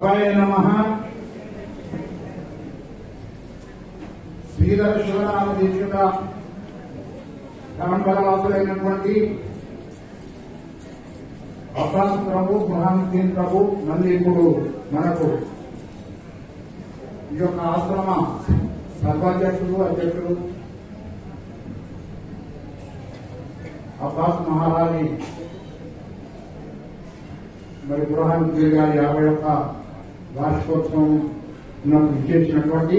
అబ్బాయ నమ. శ్రీధర శివరామ దీక్షిత పరంపరవాసులైనటువంటి అబ్బాస్ ప్రభు మహానుద్దీన్ ప్రభు మళ్ళీ ఇప్పుడు మనకు. ఈ యొక్క ఆశ్రమ సర్వాధ్యక్షుడు అధ్యక్షుడు అబ్బాస్ మహారాణి మరి గృహానికి గారి యాభై ఒక్క వార్షికోత్సవం ఉన్నప్పుడు ఇచ్చేసినటువంటి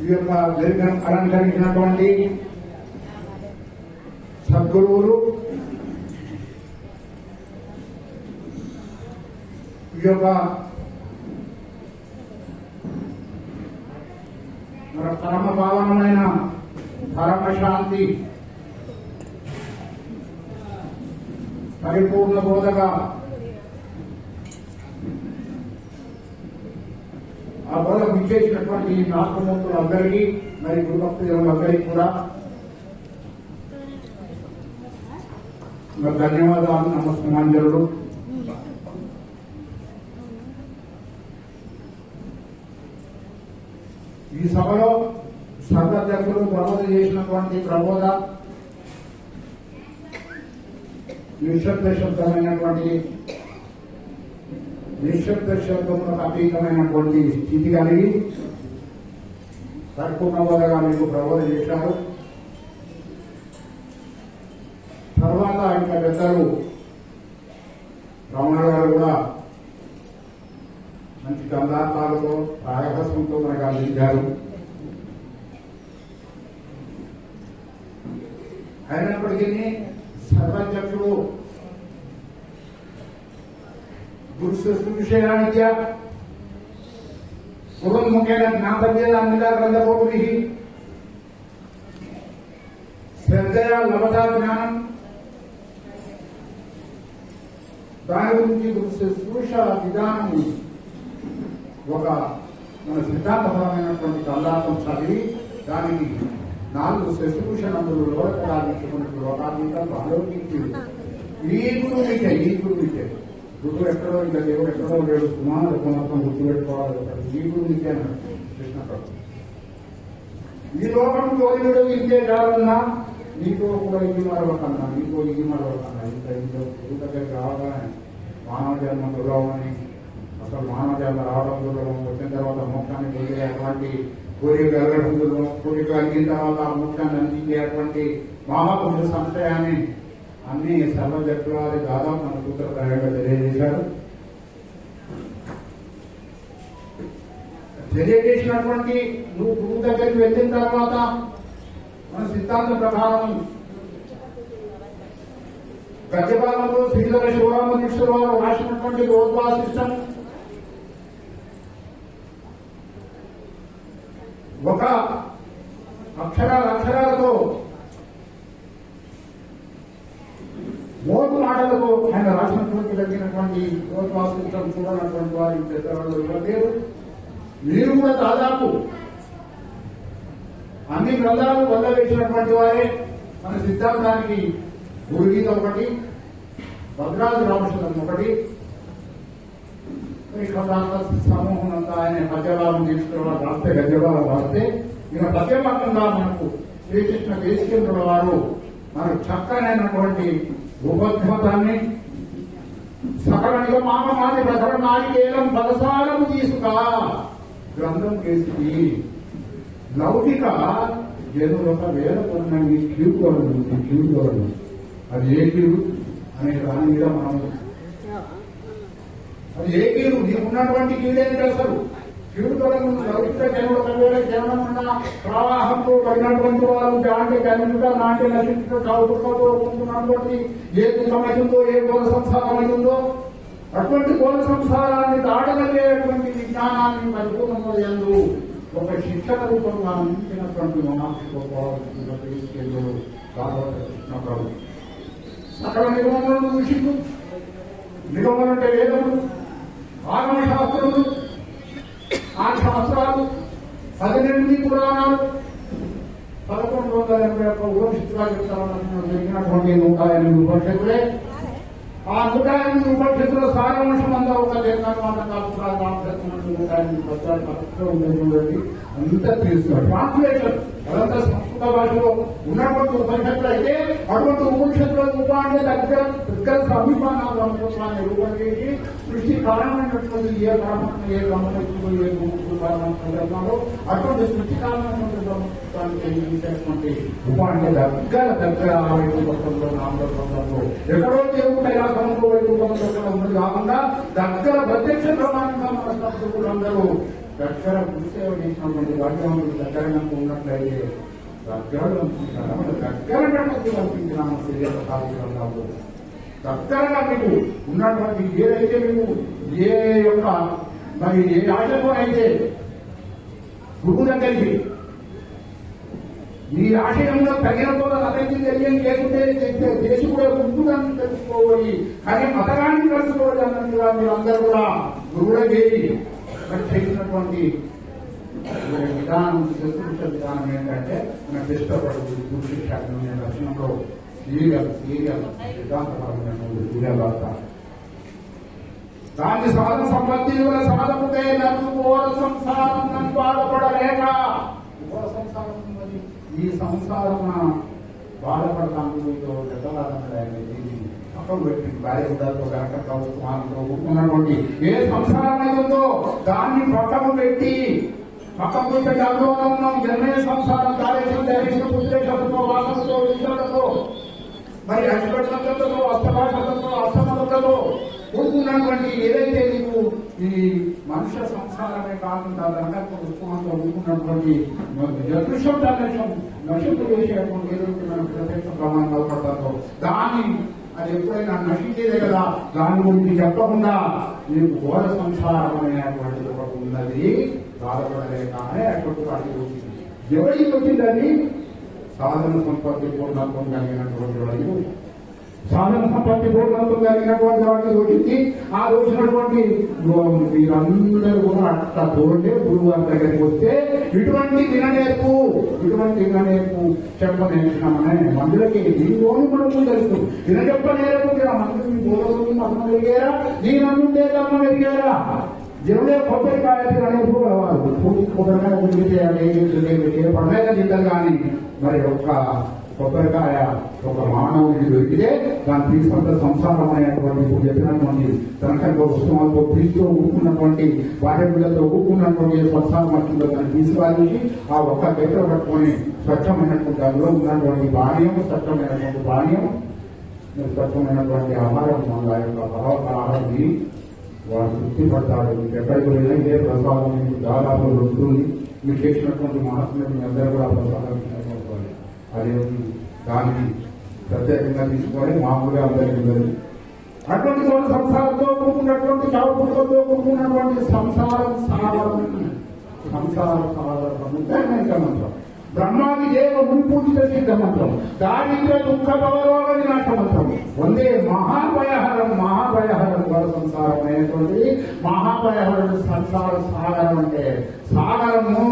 ఈ యొక్క దరిద్రం అలంకరించినటువంటి సద్గురువులు ఈ యొక్క మన పరమ పావనమైన పరమశాంతి పరిపూర్ణ బోధగా ఆ బోధ విచ్చేసినటువంటి నాటకమూర్తులందరికీ మరి గురుభక్తులందరికీ కూడా. మరి ధన్యవాదాలు నమస్కారాంజలు ఈ సభలో సర్వాధ్యక్షులు ప్రమోద చేసినటువంటి ప్రబోధ నిశ్శబ్ద నిశ్శబ్ద శబ్దంలో అతీతమైనటువంటి స్థితి కలిగి పరిపూర్ణబోధగా మీకు ప్రబోధ చేశారు తర్వాత ఇంకా పెద్దలు రమణ గారు కూడా మంచి గంధార్థాలతో రాగభస్మంతో మనకు అందించారు అయినప్పటికీ సర్వాధ్యక్షుడు గురు శుశ్రూషయానిత్య గురుముఖేన జ్ఞాపవ్యేద అన్నిదా గ్రంథపోటుని శ్రద్ధయ లభతా జ్ఞానం దాని గురించి గురు శుశ్రూష విధానం ఒక మన సిద్ధాంతపరమైనటువంటి కల్లాపం చదివి దానికి నాలుగు శశిభూషణములు లోకాధించుకున్నట్టు లోకాధికం ఆలోచించి ఈ గురువు విద్య ఈ గురువు విద్య గురువు ఎక్కడో ఇంకా దేవుడు ఎక్కడో లేడు కుమారుడు మొత్తం గుర్తుపెట్టుకోవాలి ఈ గురువు విద్య అన్నాడు కృష్ణ ప్రభు ఈ లోకం కోరినడు విద్య కాదన్నా నీకు కూడా ఇది మరొకన్నా నీకు ఇది మరొకన్నా ఇంత ఇంత గురువు దగ్గరికి రావగానే మానవ జన్మ దుర్లభమని అసలు మానవ జన్మ రావడం దుర్లభం వచ్చిన తర్వాత మోక్షాన్ని పొందే అటువంటి కోరిక వెళ్ళడం దుర్లభం కోరిక అందిన తర్వాత ఆ మోక్షాన్ని అందించేటువంటి మహాపురుష సంశయాన్ని అన్ని సర్వ వారి దాదాపు మన సూత్రప్రాయంగా తెలియజేశారు. తెలియజేసినటువంటి నువ్వు గురువు దగ్గరికి వెళ్ళిన తర్వాత మన సిద్ధాంత ప్రభావం గద్యపాలనలో శ్రీధర శివరామకృష్ణుడు వారు రాసినటువంటి రోడ్వా సిస్టమ్ ఒక అక్షరాల అక్షరాలతో మోటు మాటలకు ఆయన రాసినటువంటి తగ్గినటువంటి గోద్వా చూడనటువంటి వారి పెద్దవాళ్ళు ఎవరు మీరు కూడా దాదాపు అన్ని గ్రంథాలు వదిలివేసినటువంటి వారే మన సిద్ధాంతానికి గురుగీత ఒకటి భద్రాజు రామచంద్రం ఒకటి. ఇక్కడ సమూహం అంతా ఆయన పద్యభావం తీసుకున్న రాస్తే గద్యభావం రాస్తే ఇక పద్యభాగంగా మనకు శ్రీకృష్ణ దేశకేంద్రుల వారు మనకు చక్కనైనటువంటి ఉపద్భుతాన్ని సకల నిగమామ మాది ప్రధర నాడికేలం పదసారము తీసుకా. గ్రంథం కేసి లౌకిక జనులొక వేల కొనండి క్యూ కొనదు క్యూ కొనదు అది ఏ క్యూ అనే దాని మీద మనం అది ఏ క్యూ నీకు ఉన్నటువంటి క్యూడేంటి అసలు లౌకిక జనులు ఒక ప్రవాహంతో పడినటువంటి వారు దాంట్లో కనుక నాట్య నశించుతో చదువుతో ఉంటున్నటువంటి ఏ సమయంలో ఏ గోల సంసారమైందో అటువంటి కుల సంసారాన్ని దాటగలిగేటువంటి విజ్ఞానాన్ని పరిపూర్ణంగా ఎందు ఒక శిక్షణ రూపంగా అందించినటువంటి మహాశివ భాగవత కృష్ణ ప్రభు. సకల నిగమములను ఋషికు నిగమలు అంటే వేదములు ఆగమ శాస్త్రములు ఆ శాస్త్రాలు పదిహేను పురాణాలు పదకొండు వందల ఎనభై ఒక్క ఉపనిషత్తుగా జరిగినటువంటి నూట ఎనిమిది ఉపనిషత్తులే. ఆ నూట ఎనిమిది ఉపనిషత్తుల సారాంశం అంతా ఒక జగన్నాథ నూట ఎనిమిది పత్రాలు కరెక్ట్గా ఉండేటువంటి చూడండి. అంతా తెలుస్తున్నారు ట్రాన్స్లేషన్ అదంతా సంస్కృత ఉన్నటువంటి ఉపనిషత్తులు అయితే అటువంటి ఉపనిషత్తుల ఉప దగ్గర దగ్గర సమీపానాలు అనుకుంటున్నాను రూపం చేసి సృష్టి కారణమైనటువంటి ఏ కారణం ఏ బ్రహ్మశక్తులు ఏ గురువులు అటువంటి సృష్టి కారణమైనటువంటి బ్రహ్మశక్తులు ఉప దగ్గర దగ్గర ఆ వైపు పక్షంలో నామలో ఎక్కడో తెలుగు కైలాసంలో వైపు పక్షంలో ఉన్నది కాకుండా దగ్గర ప్రత్యక్ష ప్రమాణంగా మన సభ్యులు అందరూ దగ్గర గురుసేవ చేసినటువంటి భాగ్యవంతులు దగ్గర నాకు ఉన్నట్లయితే దగ్గర మన దగ్గర గణపతి పంపించినాము శరీర కార్యక్రమాలు దగ్గరగా మీకు ఉన్నటువంటి ఏదైతే మీకు ఏ యొక్క మరి ఏ ఆశతో అయితే గురువు దగ్గరికి ఈ ఆశయంలో తగినంతో అతనికి తెలియని లేకుంటే చేసి కూడా ఉంటుందని తెలుసుకోవాలి. కానీ మతగాన్ని తెలుసుకోవాలి అన్నట్టుగా మీరు అందరూ కూడా గురువుల చేరి చేసినటువంటి విధానం శుశ్రూష విధానం ఏంటంటే మన ఇష్టపడు గురు శిక్ష అనే దర్శనంలో సీరియల్ సీరియల్ సిద్ధాంతపరమైన సీరియల్ వస్తారు సాధన సంబంధించిన సాధకుతే నన్ను ఘోర సంసారం నన్ను బాధపడలేక. ఘోర సంసారం ఈ సంసారం బాధపడతాను పక్కన పెట్టి భార్య బిడ్డలతో కనుక ఉన్నటువంటి ఏ సంసారం ఉందో దాన్ని పక్కన పెట్టి పక్కన పెట్టి అందులో ఉన్నాం జన్మే సంసారం కార్యక్రమం ధరించిన వాసనతో విషయాలతో మరి అష్టపక్షలతో అష్టభాషలతో అష్టమలతో కూడుకున్నటువంటి ఏదైతే నీకు ఈ మనుష్య సంసారమే కాకుండా దండకు ఉత్సవంతో కూడుకున్నటువంటి దృశ్యం దర్శనం నశింపు చేసేటువంటి ఎదుర్కొన్న ప్రత్యేక ప్రమాణాలు పడతారో దాన్ని అది ఎప్పుడైనా నశించేదే కదా. దాని గురించి చెప్పకుండా నీకు ఘోర సంసారం అనేటువంటిది ఒకటి ఉన్నది. బాధపడలేకనే అటువంటి వాటికి వచ్చింది ఎవరికి వచ్చిందండి సాధన సంపత్తి పూర్ణత్వం కలిగినటువంటి వాడికి సాధన సంపత్తి పూర్ణత్వం కలిగినటువంటి వాడికి వచ్చింది ఆ రోజునటువంటి మీరందరూ కూడా అట్ట తోడే గురువు దగ్గరికి వస్తే ఇటువంటి విననేర్పు ఇటువంటి విననేర్పు చెప్పనేర్చినామనే మందులకి దీనిలోని మనకు తెలుసు విన చెప్పనేర్పు మందులు బోధకులు మతం ఎరిగారా నీ నమ్ముంటే పెరిగారా ఎరిగారా దేవుడే కొబ్బరికాయ అనేపు వారు కొబ్బరికాయ ఉడికితే పండగ తింటారు కానీ మరి ఒక్క కొబ్బరికాయ ఒక మానవుడికి దొరికితే దాన్ని తీసుకుంటే సంసారం అనేటువంటి ఇప్పుడు చెప్పినటువంటి తనకంటే వస్తువులతో ప్రీతితో ఊరుకున్నటువంటి భార్య బిడ్డలతో ఊరుకున్నటువంటి సంసారం వచ్చిందో దాన్ని తీసుకురాలి ఆ ఒక్క దగ్గర పట్టుకొని స్వచ్ఛమైనటువంటి అందులో ఉన్నటువంటి పానీయం స్వచ్ఛమైనటువంటి పానీయం స్వచ్ఛమైనటువంటి ఆహారం మన యొక్క ఆహారం తిని వాడు తృప్తి పడతాడు మీకు ఎక్కడికి వెళ్ళినా ఇదే ప్రసాదం మీకు దాదాపు వస్తుంది మీరు చేసినటువంటి మహాత్ములు మీ అందరూ కూడా ప్రసాదం తీసుకోవాలి అది దానికి ప్రత్యేకంగా తీసుకొని మామూలుగా అందరికీ వెళ్ళి అటువంటి వాళ్ళ సంసారంతో కూడుకున్నటువంటి చావుపులతో కూడుకున్నటువంటి సంసారం సారం సంసారం సారం మంత్రం బ్రహ్మాది దేవ మున్పూజిత సిద్ధ మంత్రం దారిద్ర దుఃఖ భవరోగ వినాశ మంత్రం. వందే మహాభయహరం మహాభయహరం వర సంసారం అయినటువంటి మహాభయహరం సంసార సాగరం అంటే సాగరము.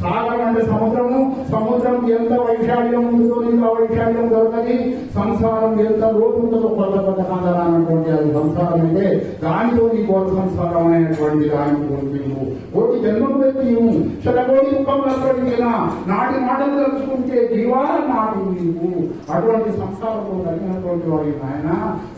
సాగరం అంటే సముద్రము. సముద్రం ఎంత వైశాల్యం ఉందో ఇంకా వైశాల్యం దొరకది సంసారం ఎంత లోటు ఉందో కొత్త కొత్త కాదనటువంటి అది సంసారం అయితే దానితో నీ కోట సంసారం అనేటువంటి దానికి కోరుకు కోటి జన్మం నీవు శతకోటి ముఖం లక్షడిగినా నాటి మాటలు తలుచుకుంటే జీవాల నాటి నీవు అటువంటి సంస్కారంలో కలిగినటువంటి వారి నాయన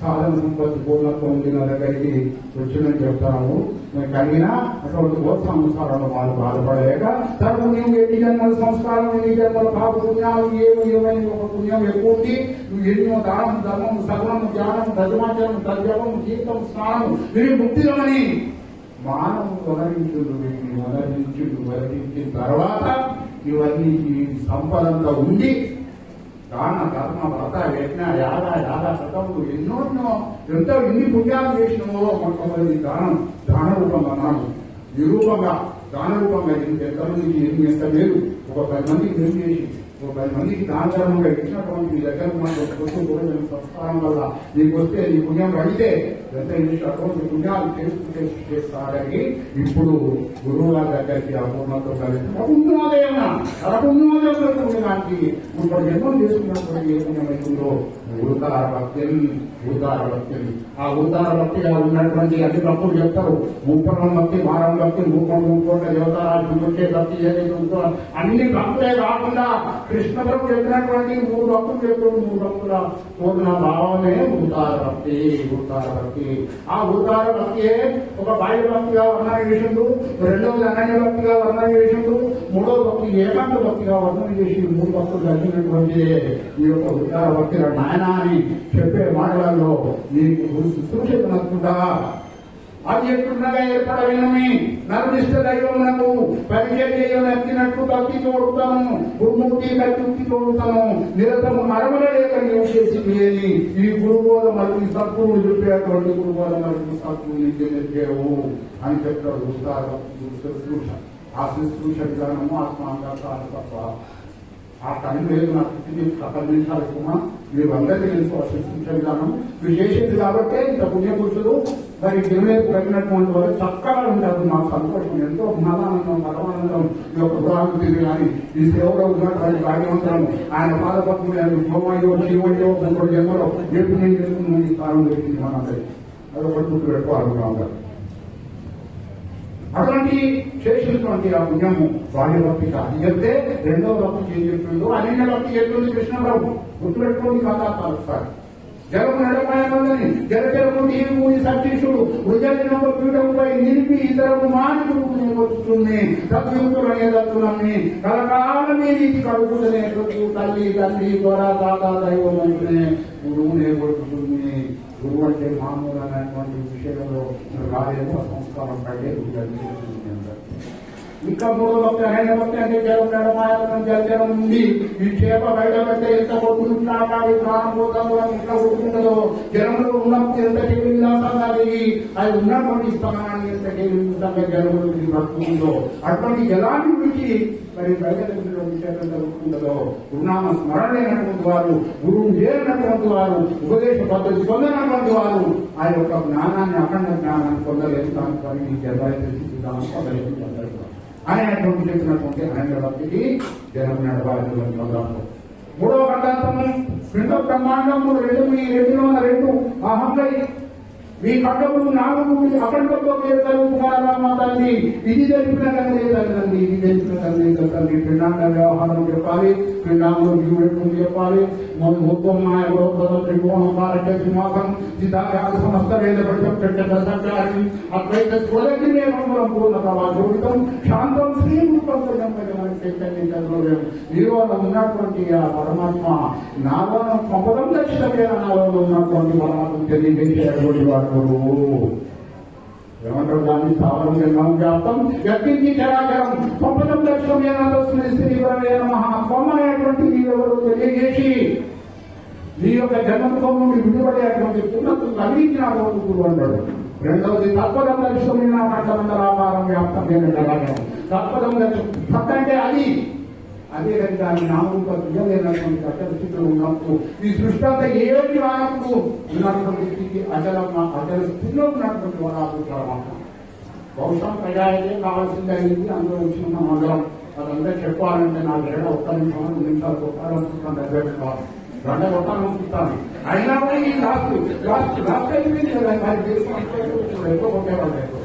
సాధన సంపత్తి పూర్ణత్వం ఉంది దగ్గరికి వచ్చిందని చెప్తాము. మేము కలిగిన అటువంటి కోట సంస్కారంలో వాళ్ళు బాధపడలేక తను నీవు ఎన్ని జన్మల సంస్కారం ఎన్ని జన్మల పాప పుణ్యాలు ఏమి ఏమైనా ఒక పుణ్యం ఎక్కువ ఉంది నువ్వు ఎన్నో దానం ధర్మం సర్వం ధ్యానం దజమాచరం తజ్జపం జీవితం స్నానం మీరు ముక్తిలోని మానవు వదరించుడు వీటిని వదరించుడు వదరించిన తర్వాత ఇవన్నీ ఈ సంపదంతా ఉంది దాన ధర్మ వ్రత యజ్ఞ యాద యాద శతములు ఎన్నో ఎన్నో ఎంతో ఎన్ని పుణ్యాలు చేసినామో మొట్టమొదటి దానం దాన రూపంగా మనం నిరూపంగా దాన రూపంగా ఎన్ని ఎంతమందికి ఎన్ని ఎంత లేదు. ఒక పది మందికి ఏం చేసి ఒక పది మందికి దానధర్మంగా ఇచ్చినటువంటి మీ దగ్గర మనకు కొత్త కూడా నేను సంస్కారం వల్ల నీకు వస్తే నీ పుణ్యం అడిగితే ఎంత ఇంగ్లీష్ అటువంటి పుణ్యాలు చేసుకుంటే చేస్తారని ఇప్పుడు గురువు గారి దగ్గరికి అపూర్ణతో కలిసి అపుణ్యమోదయమా అరపుణ్యమోదయం దానికి ఇప్పుడు జన్మం చేసుకున్నటువంటి ఏ పుణ్యం అవుతుందో ఉదార భక్తి ఉదార భక్తి ఆ ఉదార భక్తిగా ఉన్నటువంటి అన్ని భక్తులు చెప్తారు. ముప్పరం భక్తి మారం భక్తి రూపం రూపంలో దేవతారాజు ఉంటే భక్తి ఏదైతే ఉందో అన్ని భక్తులే కాకుండా కృష్ణ ప్రభు చెప్పినటువంటి మూడు భక్తులు చెప్పారు మూడు భక్తుల పూర్ణ భావమే ఉదార భక్తి ఉదార భక్తి ఆ ఉదార భక్తియే ఒక బాల్య భక్తిగా వర్ణన చేసిండు రెండవది అనన్య భక్తిగా వర్ణన చేసిండు మూడో భక్తి ఏకాంత భక్తిగా వర్ణన చేసి మూడు భక్తులు కలిగినటువంటి ఈ యొక్క ఉదార భక్తి నాయన అని చెప్పే మాటలలో నీకు శుశ్రూష నచ్చుందా అది ఎట్లున్నగా ఏర్పడలేనని నరునిష్ట దైవమునకు పరిచర్య నచ్చినట్లు భక్తి తోడుతాను గురుమూర్తి కత్తి తోడుతాను నిరతము మరమల లేక నీవు చేసింది అని ఈ గురుబోధ మరి సత్తులు చెప్పేటువంటి గురుబోధ మరి సత్తులు నీకు అని చెప్తారు ఉస్తారు శుశ్రూష. ఆ శుశ్రూష విధానము ఆత్మాంగాలు తప్ప ఆ టైం లేదు నాకు ఇది పది నిమిషాలు ఎక్కువ మీరు అందరికీ తెలుసుకోవాల్సిన శిక్షణ విధానం. మీరు చేసింది కాబట్టి ఇంత పుణ్యపురుషులు మరి గిరిలేదు కలిగినటువంటి వారు చక్కగా ఉంటారు. మాకు సంతోషం ఎంతో మహానందం పరమానందం ఈ యొక్క ఉదాహరణ కానీ ఈ సేవలో ఉన్నటువంటి భాగ్యవంతరం ఆయన పాదపత్రులు ఆయన హోమయ్యో శివయ్యో ఇంకో జన్మలో ఏ నేను చేసుకుని ఈ స్థానం పెట్టింది మనందరి అదొకటి గుర్తు పెట్టుకోవాలి అటువంటి చేసినటువంటి ఆ పుణ్యము వాడి భక్తికి అది చెప్తే రెండవ భక్తి చేసి చెప్తుందో అనన్య భక్తి చెప్తుంది కృష్ణప్రభు. గుర్తుపెట్టుకోండి కథాకాలు సార్ జగము నడపాయని జలజలము నీవు సతీషుడు హృదయము పీఠముపై నిలిపి ఇతరము మానుకుని వస్తుంది సత్యుతులనే దత్తునమ్మి కలకాలమే నీతి కడుగుతనే తల్లి తల్లి ద్వారా తాత దైవం అంటేనే గురువునే కొడుకుతుంది గురువు అంటే మామూలు అనేటువంటి విషయంలో రాలేదు ఆ సంస్కారం పడే ఇంకా మూడో భక్తి ఆయన భక్తి అంటే జలం నడమాయనం జలజలం ఉంది. ఈ చేప బయట పెడితే ఎంత కొట్టుకుంటున్నాడు ప్రాణం పోతాము అని ఎంత కొట్టుకుంటుందో జలంలో ఉన్నప్పుడు ఎంత విలాసంగా దిగి అది ఉన్నటువంటి స్థానాన్ని ఎంత విలాసంగా జలంలో భక్తుందో అటువంటి జలాన్ని గురించి మరి బయట విషయాలు జరుగుతుందో ఉన్నామ స్మరణైనటువంటి వారు గురువు లేనటువంటి వారు ఉపదేశ పద్ధతి పొందనటువంటి వారు. ఆ యొక్క జ్ఞానాన్ని అఖండ జ్ఞానాన్ని పొందలేదు దాని జలాన్ని పొందలేదు పొందలేదు అనేటువంటి చెప్పినటువంటి ఆయన భక్తికి జనం నడవాలి మూడవ ఖండాంతము రెండో బ్రహ్మాండము రెండు మీ రెండులో ఉన్న రెండు అహంకరి మీ ఖడ్డములు నాలుగు అఖండంతో పేరు తల్లి ఇది జరిపిన కదే తల్లి ఇది జరిపిన తల్లి తల్లి పిండాండ వ్యవహారం చెప్పాలి పిండాంలో జీవుడు చెప్పాలి. త్రికోణం భారత సింహాసం సమస్త వేద అద్వైత స్వలగ్నే పూర్ణ శాంతం శ్రీ రూపం ఈరోజు ఉన్నటువంటి ఆ పరమాత్మ నాలో పంపడం దక్షిణమే నాలో ఉన్నటువంటి పరమాత్మ తెలియజేసేటువంటి వాడు ఏమంటారు దాన్ని స్థావరం జన్మం వ్యాప్తం వ్యక్తికి చరాచరం పంపడం దక్షిణమే నాలో శ్రీ మహా కొమ్మనేటువంటి మీరెవరు తెలియజేసి మీ యొక్క జన్మత్వం నుండి విడుదలయ్యేటువంటి పూర్ణత్వం కలిగించిన గురువు అంటాడు రెండవది తత్పదం లక్ష్యమైన వ్యాప్తం నేను జలాగం సత్పదం సత్ అంటే అది. అదే దాని నామరూప క్రియలేనటువంటి అచల ఉన్నప్పుడు ఈ సృష్టి అంతా ఏమి రానప్పుడు ఉన్నటువంటి స్థితికి అచల అచల స్థితిలో ఉన్నటువంటి వరాలు పరమాత్మ బహుశా ప్రజాయితే కావాల్సింది అయింది అందులో వచ్చిన మండలం అదంతా చెప్పాలంటే నాకు ఏడ ఒక్క నిమిషం రెండు నిమిషాలు కొట్టాలనుకుంటాను దగ్గర గంట కొట్టాలనుకుంటాను అయినా కూడా ఈ లాస్ట్ లాస్ట్ లాస్ట్ అయిపోయింది కదా నాకు తెలుసు ఎక్కువ కొట్టేవాళ్ళు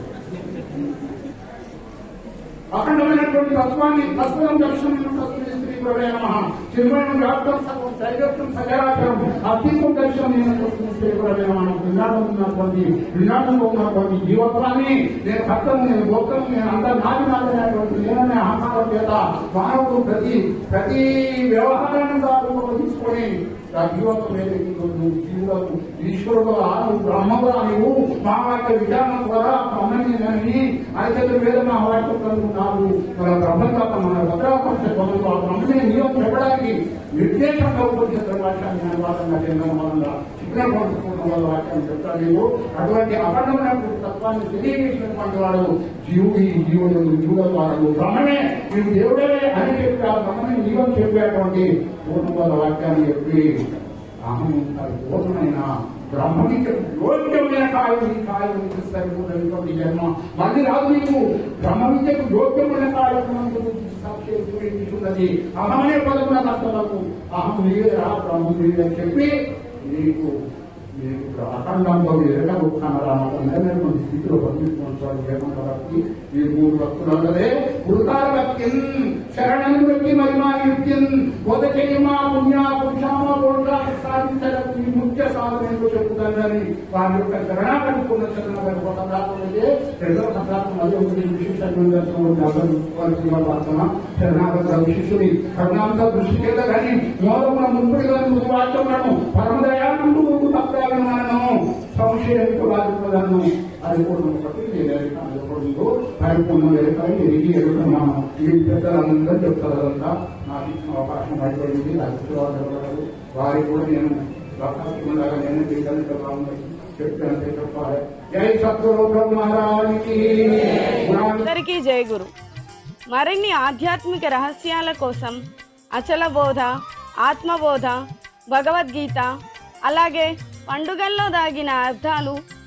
అఖండమైనటువంటి తత్వాన్ని తత్వం దర్శనం శ్రీ గురవే నమ. చిన్మయం వ్యాప్తం సర్వం దైవత్వం సజరాచరం అతీతం దర్శనం శ్రీ గురవే నమ. వినాదం ఉన్నటువంటి వినాదంలో ఉన్నటువంటి జీవత్వాన్ని నేను భక్తము నేను గోత్రము నేను అంత నాది నాదనేటువంటి నేననే అహంకారం చేత మానవుడు ప్రతి ప్రతి వ్యవహారాన్ని తీసుకొని ఆ జీవత్వం జీవులకు నువ్వు బ్రహ్మగా నీవు మా యొక్క విధానం ద్వారా బ్రహ్మని అయితే వేద మా మన బ్రహ్మతాత మన భద్రాపరిషత్ ఆ బ్రహ్మని నియమం చెప్పడానికి నిర్దేశంగా చెందిన చిత్రపడుతున్న వాళ్ళ వాక్యం చెప్తారు నీవు అటువంటి అపన్నమైనటువంటి తత్వాన్ని తెలియజేసినటువంటి వాడు జీవుడి జీవుడు జీవుల వాడు బ్రహ్మమే నీవు దేవుడే అని చెప్పి ఆ బ్రహ్మని చెప్పేటువంటి వాక్యాన్ని చెప్పి అహం పూర్ణమైన బ్రహ్మకి యోగ్యమైన కాయం ఈ కాయం నీకు సరిపోయినటువంటి జన్మ మళ్ళీ రాదు నీకు బ్రహ్మ విద్యకు యోగ్యమైన కాయం సాక్షిస్తున్నది అహమనే పదం నాకు అర్థమకు అహం నీవే రా బ్రహ్మ నీవే చెప్పి నీకు మీకు అఖండంలో ఎరగవు కనరామకు నిర్ణయం స్థితిలో బంధించుకుంటారు ఏమంటారు మీరు మూడు భక్తులందరే కృతార భక్తిన్ శరణం వ్యక్తి మహిమా యుక్తిన్ బోధచేయమా పుణ్య పురుషామ బోధ సాధించడం ఈ ముఖ్య సాధనలో ఏంటో చెప్పుతానని వారి యొక్క శరణాగతి పూర్ణ శరణాగతి పొందడం రాకపోతే రెండో సంతానం మళ్ళీ ఒకటి విశేషంగా ప్రార్థన శరణాగత శిష్యుని కరుణాంత దృష్టి చేత కానీ మూలమున ముందుగా ముందు పరమ సంశయంతో బాధిపదను అది పూర్ణ పట్టి అనుకోండు పరిపూర్ణ లేక ఎరిగి ఈ పెద్దలందరూ చెప్తారంతా నాకు ఇచ్చిన అవకాశం అయిపోయింది. అధికారులు వారికి కూడా నేను అవకాశం ఉండగా నేను తీసుకోవాలి చెప్పినంతే చెప్పాలి. జై సత్వరూప మహారాజుకి అందరికీ జయ గురు. మరిన్ని ఆధ్యాత్మిక రహస్యాల కోసం అచల బోధ ఆత్మబోధ భగవద్గీత అలాగే పండుగల్లో దాగిన అర్థాలు